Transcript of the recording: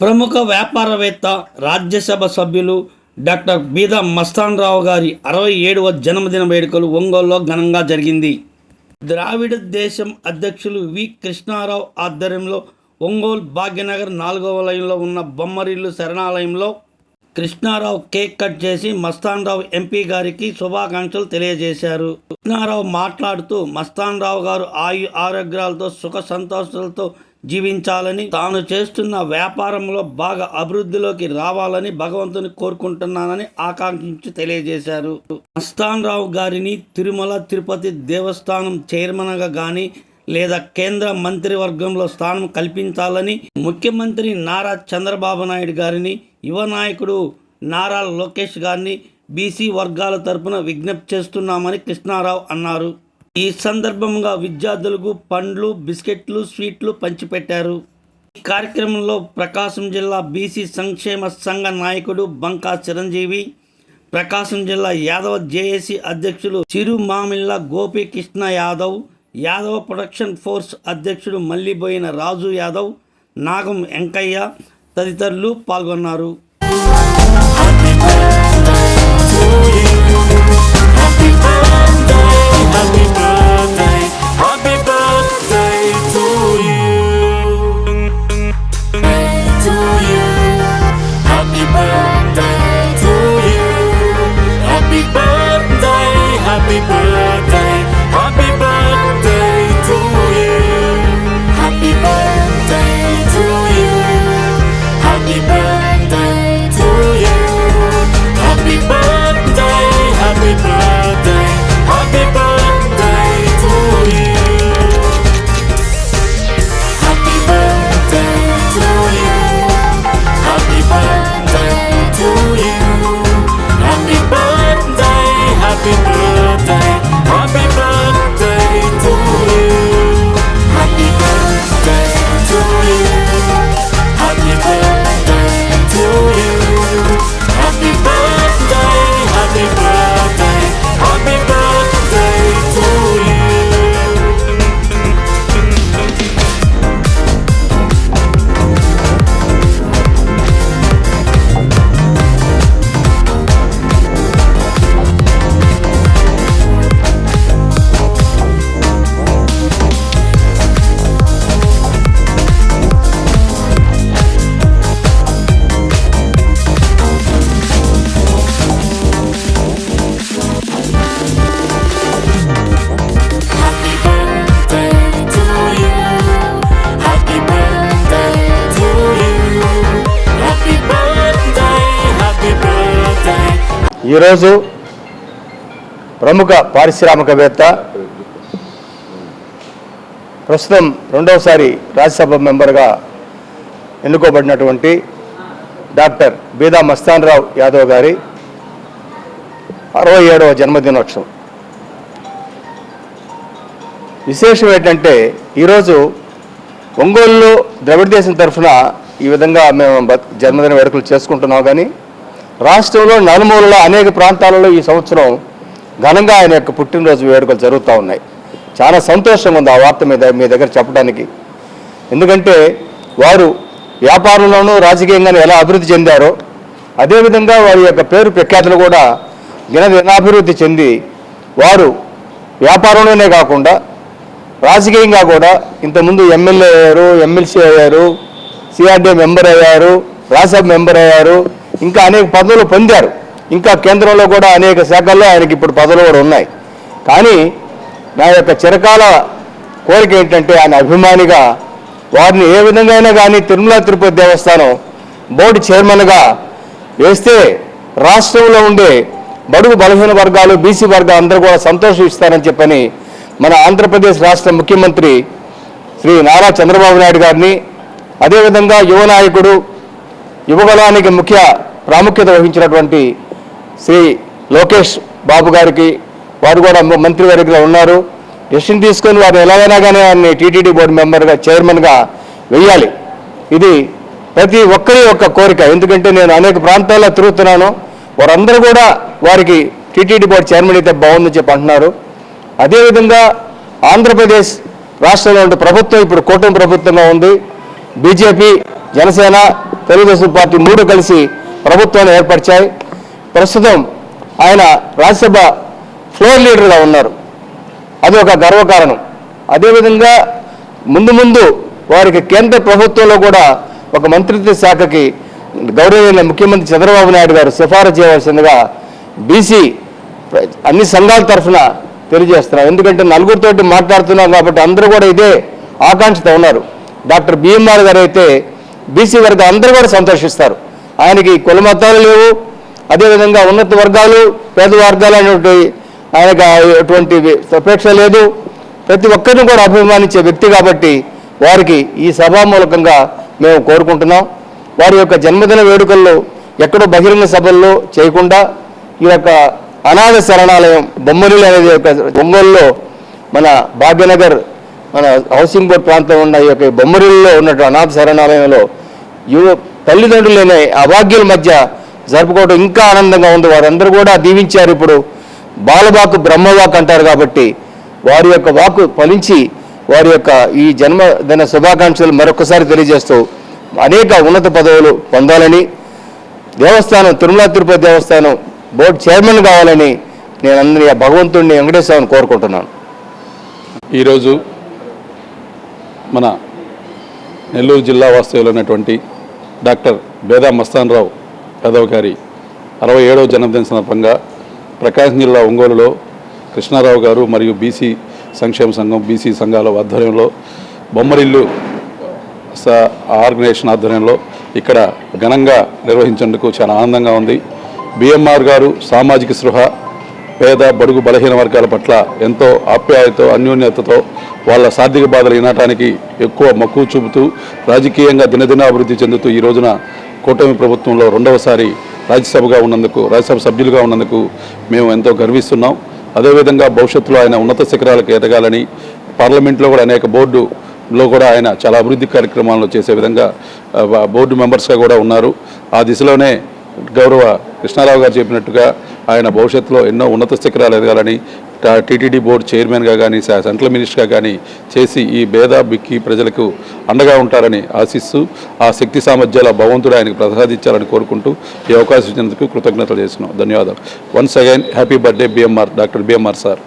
ప్రముఖ వ్యాపారవేత్త రాజ్యసభ సభ్యులు డాక్టర్ బీద మస్తాన్ రావు గారి అరవై ఏడవ జన్మదిన వేడుకలు ఒంగోలులో ఘనంగా జరిగింది. ద్రావిడ దేశం అధ్యక్షులు వి. కృష్ణారావు ఆధ్వర్యంలో ఒంగోలు భాగ్యనగర్ నాలుగవ లైన్లో ఉన్న బొమ్మరిల్లు శరణాలయంలో కృష్ణారావు కేక్ కట్ చేసి మస్తాన్రావు ఎంపీ గారికి శుభాకాంక్షలు తెలియజేశారు. కృష్ణారావు మాట్లాడుతూ మస్తాన్ రావు గారు ఆయు ఆరోగ్యాలతో సుఖ సంతోషాలతో జీవించాలని తాను చేస్తున్న వ్యాపారంలో బాగా అభివృద్ధిలోకి రావాలని భగవంతుని కోరుకుంటున్నానని ఆకాంక్షించి తెలియజేశారు. మస్తాన్ రావు గారిని తిరుమల తిరుపతి దేవస్థానం చైర్మన్గా కానీ లేదా కేంద్ర మంత్రివర్గంలో స్థానం కల్పించాలని ముఖ్యమంత్రి నారా చంద్రబాబు నాయుడు గారిని యువ నాయకుడు నారా లోకేష్ గారిని బీసీ వర్గాల తరపున విజ్ఞప్తి చేస్తున్నామని కృష్ణారావు అన్నారు. ఈ సందర్భంగా విద్యార్థులకు పండ్లు బిస్కెట్లు స్వీట్లు పంచిపెట్టారు. ఈ కార్యక్రమంలో ప్రకాశం జిల్లా బీసీ సంక్షేమ సంఘ నాయకుడు బంకా చిరంజీవి ప్రకాశం జిల్లా యాదవ జేఏసీ అధ్యక్షులు చిరు మామిళ్ళ గోపీకృష్ణ యాదవ్ యాదవ ప్రొడక్షన్ ఫోర్స్ అధ్యక్షుడు మల్లిబోయిన రాజు యాదవ్ నాగం వెంకయ్య తదితరులు పాల్గొన్నారు. ఈరోజు ప్రముఖ పారిశ్రామికవేత్త ప్రస్తుతం రెండవసారి రాజ్యసభ మెంబర్గా ఎన్నుకోబడినటువంటి డాక్టర్ బీదా మస్తాన్ రావు యాదవ్ గారి అరవై ఏడవ జన్మదినోత్సవం. విశేషం ఏంటంటే ఈరోజు ఒంగోలులో ద్రవిడ దేశం తరఫున ఈ విధంగా మేము జన్మదిన వేడుకలు చేసుకుంటున్నాం కానీ రాష్ట్రంలో నలుమూలలో అనేక ప్రాంతాలలో ఈ సంవత్సరం ఘనంగా ఆయన యొక్క పుట్టినరోజు వేడుకలు జరుగుతూ ఉన్నాయి. చాలా సంతోషంగా ఉంది ఆ వార్త మీద మీ దగ్గర చెప్పడానికి. ఎందుకంటే వారు వ్యాపారంలోనూ రాజకీయంగానూ ఎలా అభివృద్ధి చెందారో అదేవిధంగా వారి యొక్క పేరు ప్రఖ్యాతులు కూడా దిన అభివృద్ధి చెంది వారు వ్యాపారంలోనే కాకుండా రాజకీయంగా కూడా ఇంతకుముందు ఎమ్మెల్యే అయ్యారు ఎమ్మెల్సీ అయ్యారు సిఆర్డీ మెంబర్ అయ్యారు రాజ్యసభ మెంబర్ అయ్యారు ఇంకా అనేక పదవులు పొందారు. ఇంకా కేంద్రంలో కూడా అనేక శాఖల్లో ఆయనకి ఇప్పుడు పదవులు కూడా ఉన్నాయి. కానీ నా యొక్క చిరకాల కోరిక ఏంటంటే ఆయన అభిమానిగా వారిని ఏ విధంగా అయినా కానీ తిరుమల తిరుపతి దేవస్థానం బోర్డు చైర్మన్గా వేస్తే రాష్ట్రంలో ఉండే బడుగు బలహీన వర్గాలు బీసీ వర్గాలు అందరూ కూడా సంతోషిస్తారని చెప్పని మన ఆంధ్రప్రదేశ్ రాష్ట్ర ముఖ్యమంత్రి శ్రీ నారా చంద్రబాబు నాయుడు గారిని అదేవిధంగా యువ నాయకుడు యువబలానికి ముఖ్య ప్రాముఖ్యత వహించినటువంటి శ్రీ లోకేష్ బాబు గారికి వారు కూడా మంత్రి గారిగా ఉన్నారు. డెసిషన్ తీసుకొని వారు ఎలాగైనా కానీ ఆయన్ని టీటీడీ బోర్డు మెంబర్గా చైర్మన్గా వెయ్యాలి. ఇది ప్రతి ఒక్కరి యొక్క కోరిక. ఎందుకంటే నేను అనేక ప్రాంతాల్లో తిరుగుతున్నాను. వారందరూ కూడా వారికి టీటీడీ బోర్డు చైర్మన్ అయితే బాగుందని చెప్పి అంటున్నారు. అదేవిధంగా ఆంధ్రప్రదేశ్ రాష్ట్రంలో ప్రభుత్వం ఇప్పుడు కూటమి ప్రభుత్వంగా ఉంది. బీజేపీ జనసేన తెలుగుదేశం పార్టీ మూడు కలిసి ప్రభుత్వాన్ని ఏర్పరిచాయి. ప్రస్తుతం ఆయన రాజ్యసభ ఫ్లోర్ లీడర్గా ఉన్నారు. అది ఒక గర్వకారణం. అదేవిధంగా ముందు ముందు వారికి కేంద్ర ప్రభుత్వంలో కూడా ఒక మంత్రిత్వ శాఖకి గౌరవమైన ముఖ్యమంత్రి చంద్రబాబు నాయుడు గారు సిఫారసు చేయవలసిందిగా బీసీ అన్ని సంఘాల తరఫున తెలియజేస్తున్నాం ఎందుకంటే నలుగురితోటి మాట్లాడుతున్నాం కాబట్టి అందరూ కూడా ఇదే ఆకాంక్షతో ఉన్నారు. డాక్టర్ బిఎంఆర్ గారు అయితే బీసీ వర్గం అందరూ కూడా సంతోషిస్తారు. ఆయనకి కుల మతాలు లేవు అదేవిధంగా ఉన్నత వర్గాలు పేద వర్గాలు అనేటువంటి ఆయనకు ఎటువంటి అపేక్ష లేదు. ప్రతి ఒక్కరిని కూడా అభిమానించే వ్యక్తి కాబట్టి వారికి ఈ సభా మూలకంగా మేము కోరుకుంటున్నాం. వారి యొక్క జన్మదిన వేడుకల్లో ఎక్కడో బహిరంగ సభల్లో చేయకుండా ఈ యొక్క అనాథ శరణాలయం బొమ్మరిలు అనేది ఒక ఒంగోలులో మన భాగ్యనగర్ మన హౌసింగ్ బోర్డ్ ప్రాంతం ఉన్న ఈ యొక్క బొమ్మరిల్లో ఉన్నటువంటి అనాథ శరణాలయంలో యువ తల్లిదండ్రులు లేని అభాగ్యుల మధ్య జరుపుకోవడం ఇంకా ఆనందంగా ఉంది. వారందరూ కూడా దీవించారు ఇప్పుడు. బాలబాకు బ్రహ్మవాక్ అంటారు కాబట్టి వారి యొక్క వాకు ఫలించి వారి యొక్క ఈ జన్మదిన శుభాకాంక్షలు మరొకసారి తెలియజేస్తూ అనేక ఉన్నత పదవులు పొందాలని దేవస్థానం తిరుమల తిరుపతి దేవస్థానం బోర్డు చైర్మన్ కావాలని నేను అందరి ఆ భగవంతుడిని వెంకటేశ్వరని కోరుకుంటున్నాను. ఈరోజు మన నెల్లూరు జిల్లా వాస్తవ్యులైనటువంటి డాక్టర్ బేదా మస్తాన్ రావు యాదవ్ గారి అరవై ఏడవ జన్మదిన సందర్భంగా ప్రకాశం జిల్లా ఒంగోలులో కృష్ణారావు గారు మరియు బీసీ సంక్షేమ సంఘం బీసీ సంఘాల ఆధ్వర్యంలో బొమ్మరిల్లు స- ఆర్గనైజేషన్ ఆధ్వర్యంలో ఇక్కడ ఘనంగా నిర్వహించేందుకు చాలా ఆనందంగా ఉంది. బిఎంఆర్ గారు సామాజిక స్పృహ పేద బడుగు బలహీన వర్గాల పట్ల ఎంతో ఆప్యాయతో అన్యోన్యతతో వాళ్ళ సార్థిక బాధలు వినటానికి ఎక్కువ మక్కువ చూపుతూ రాజకీయంగా దినదిన అభివృద్ధి చెందుతూ ఈ రోజున కూటమి ప్రభుత్వంలో రెండవసారి రాజ్యసభగా ఉన్నందుకు రాజ్యసభ సభ్యులుగా ఉన్నందుకు మేము ఎంతో గర్విస్తున్నాం. అదేవిధంగా భవిష్యత్తులో ఆయన ఉన్నత శిఖరాలకు ఎదగాలని పార్లమెంట్లో కూడా అనేక బోర్డు లో కూడా ఆయన చాలా అభివృద్ధి కార్యక్రమాలను చేసే విధంగా బోర్డు మెంబర్స్గా కూడా ఉన్నారు. ఆ దిశలోనే గౌరవ కృష్ణారావు గారు చెప్పినట్టుగా ఆయన భవిష్యత్తులో ఎన్నో ఉన్నత శిఖరాలు ఎదగాలని టీటీడీ బోర్డు చైర్మన్గా కానీ సెంట్రల్ మినిస్టర్గా కానీ చేసి ఈ భేద బిక్కి ప్రజలకు అండగా ఉంటారని ఆశిస్తూ ఆ శక్తి సామర్థ్యాల భగవంతుడు ఆయనకు ప్రసాదించాలని కోరుకుంటూ ఈ అవకాశం ఇచ్చినందుకు కృతజ్ఞతలు చేస్తున్నాం. ధన్యవాదాలు. Once again happy birthday BMR doctor BMR sir.